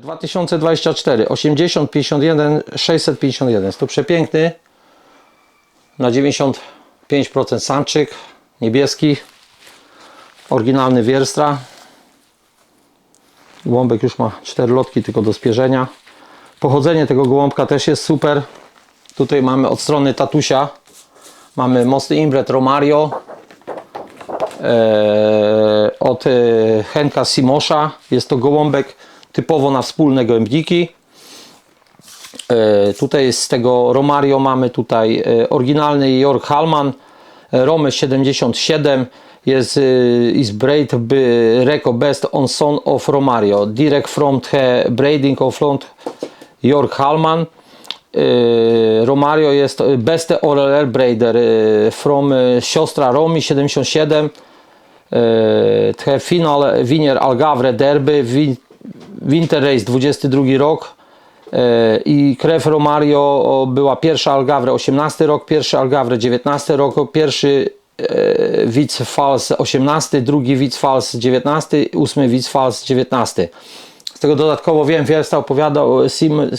2024 80 51 651 jest to przepiękny. Na 95% samczyk niebieski oryginalny wierstra. Gołąbek już ma 4 lotki tylko do spierzenia. Pochodzenie tego gołąbka też jest super. Tutaj mamy od strony tatusia. Mamy mocny imbret Romario. E, od e, Henka Simosza. Jest to gołąbek typowo na wspólne gołębniki. E, tutaj z tego Romario mamy tutaj e, oryginalny York Hallman e, Rome 77 jest e, is braid by reco best on son of Romario. Direct from the breeding of front York Hallman E, Romario jest beste oral braider from siostra Romi 77 e, the final winner Algavre Derby Winter Race 22 rok e, i krew Romario była pierwsza Algavre 18 rok, pierwszy Algavre 19 rok, pierwszy e, Widz Fals 18, drugi Widz Fals 19, ósmy Widz Fals 19. Z tego dodatkowo wiem, Wiersta opowiadał, Sim,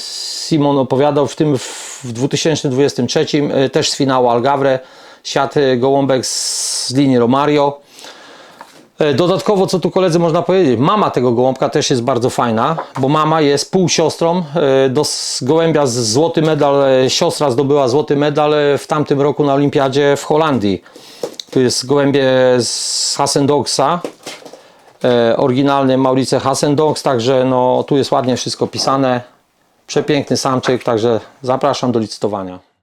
Simon opowiadał w tym w 2023 e, też z finału Algavre siadł e, gołąbek z linii Romario. E, Dodatkowo, co tu koledzy można powiedzieć, mama tego gołąbka też jest bardzo fajna, bo mama jest półsiostrą e, do gołębia z złoty medal, e, siostra zdobyła złoty medal w tamtym roku na olimpiadzie w Holandii. Tu jest gołębie z Hassendogsa, oryginalny Maurice Hassendogs, także no, tu jest ładnie wszystko pisane. Przepiękny samczyk, także zapraszam do licytowania.